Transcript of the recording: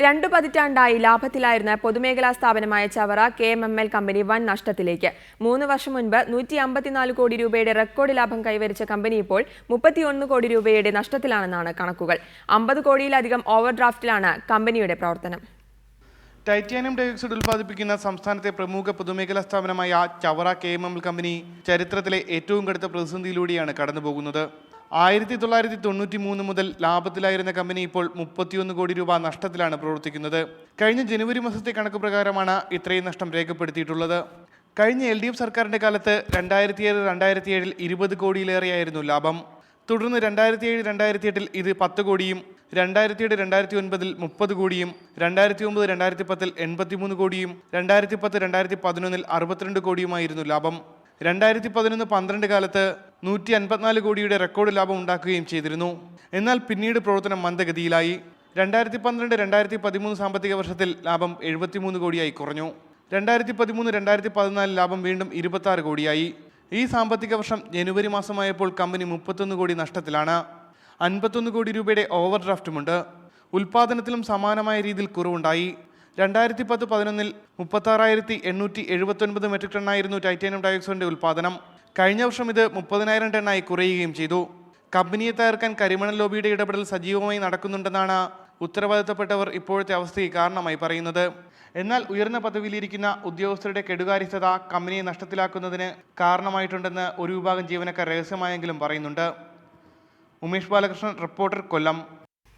രണ്ടു പതിറ്റാണ്ടായി ലാഭത്തിലായിരുന്ന പൊതുമേഖലാ സ്ഥാപനമായ Chavara K M M L company വൻ നഷ്ടത്തിലേക്ക്. മൂന്ന് വർഷം മുൻപ് നൂറ്റി അമ്പത്തിനാല് കോടി രൂപയുടെ റെക്കോർഡ് ലാഭം കൈവരിച്ച കമ്പനി ഇപ്പോൾ മുപ്പത്തിയൊന്ന് കോടി രൂപയുടെ നഷ്ടത്തിലാണെന്നാണ് കണക്കുകൾ. അമ്പത് കോടിയിലധികം ഓവർ ഡ്രാഫ്റ്റിലാണ് കമ്പനിയുടെ പ്രവർത്തനം. ടൈറ്റാനിയം ഡയോക്സൈഡ് ഉൽപ്പാദിപ്പിക്കുന്ന സംസ്ഥാനത്തെ പ്രമുഖ പൊതുമേഖലാ സ്ഥാപനമായ Chavara K M M L company ചരിത്രത്തിലെ ഏറ്റവും കടുത്ത പ്രതിസന്ധിയിലൂടെയാണ് കടന്നുപോകുന്നത്. ആയിരത്തി തൊള്ളായിരത്തി തൊണ്ണൂറ്റി മൂന്ന് മുതൽ ലാഭത്തിലായിരുന്ന കമ്പനി ഇപ്പോൾ മുപ്പത്തിയൊന്ന് കോടി രൂപ നഷ്ടത്തിലാണ് പ്രവർത്തിക്കുന്നത്. കഴിഞ്ഞ ജനുവരി മാസത്തെ കണക്ക് പ്രകാരമാണ് ഇത്രയും നഷ്ടം രേഖപ്പെടുത്തിയിട്ടുള്ളത്. കഴിഞ്ഞ എൽ ഡി എഫ് സർക്കാരിന്റെ കാലത്ത് രണ്ടായിരത്തി ഏഴ് രണ്ടായിരത്തി ഏഴിൽ ഇരുപത് കോടിയിലേറെയായിരുന്നു ലാഭം. തുടർന്ന് രണ്ടായിരത്തി ഏഴ് രണ്ടായിരത്തി എട്ടിൽ ഇത് പത്ത് കോടിയും രണ്ടായിരത്തി ഏഴ് രണ്ടായിരത്തി ഒൻപതിൽ മുപ്പത് കോടിയും രണ്ടായിരത്തി ഒമ്പത് രണ്ടായിരത്തി പത്തിൽ എൺപത്തിമൂന്ന് കോടിയും രണ്ടായിരത്തി പത്ത് രണ്ടായിരത്തി പതിനൊന്നിൽ അറുപത്തിരണ്ട് കോടിയുമായിരുന്നു ലാഭം. രണ്ടായിരത്തി പതിനൊന്ന് പന്ത്രണ്ട് കാലത്ത് നൂറ്റി അൻപത്തിനാല് കോടിയുടെ റെക്കോർഡ് ലാഭം ഉണ്ടാക്കുകയും ചെയ്തിരുന്നു. എന്നാൽ പിന്നീട് പ്രവർത്തനം മന്ദഗതിയിലായി. രണ്ടായിരത്തി പന്ത്രണ്ട് രണ്ടായിരത്തി പതിമൂന്ന് സാമ്പത്തിക വർഷത്തിൽ ലാഭം എഴുപത്തിമൂന്ന് കോടിയായി കുറഞ്ഞു. രണ്ടായിരത്തി പതിമൂന്ന് രണ്ടായിരത്തി പതിനാല് ലാഭം വീണ്ടും ഇരുപത്തി കോടിയായി. ഈ സാമ്പത്തിക വർഷം ജനുവരി മാസമായപ്പോൾ കമ്പനി മുപ്പത്തൊന്ന് കോടി നഷ്ടത്തിലാണ്. അൻപത്തൊന്ന് കോടി രൂപയുടെ ഓവർ ഡ്രാഫ്റ്റുമുണ്ട് ഉൽപാദനത്തിലും സമാനമായ രീതിയിൽ കുറവുണ്ടായി. രണ്ടായിരത്തി പത്ത് പതിനൊന്നിൽ മുപ്പത്താറായിരത്തി എണ്ണൂറ്റി എഴുപത്തൊൻപത് മെട്രിക് ടണ്ണായിരുന്നു ടൈറ്റാനിയം ഡയോക്സൈഡിന്റെ ഉൽപാദനം കഴിഞ്ഞ വർഷം ഇത് മുപ്പതിനായിരം ടണ്ണായി കുറയുകയും ചെയ്തു. കമ്പനിയെ തകർക്കാൻ കരിമണൽ ലോബിയുടെ ഇടപെടൽ സജീവമായി നടക്കുന്നുണ്ടെന്നാണ് ഉത്തരവാദിത്തപ്പെട്ടവർ ഇപ്പോഴത്തെ അവസ്ഥയ്ക്ക് കാരണമായി പറയുന്നത്. എന്നാൽ ഉയർന്ന പദവിയിലിരിക്കുന്ന ഉദ്യോഗസ്ഥരുടെ കെടുകാര്യസ്ഥത കമ്പനിയെ നഷ്ടത്തിലാക്കുന്നതിന് കാരണമായിട്ടുണ്ടെന്ന് ഒരു വിഭാഗം ജീവനക്കാർ രഹസ്യമായെങ്കിലും പറയുന്നുണ്ട്. ഉമേഷ് ബാലകൃഷ്ണൻ റിപ്പോർട്ടർ കൊല്ലം.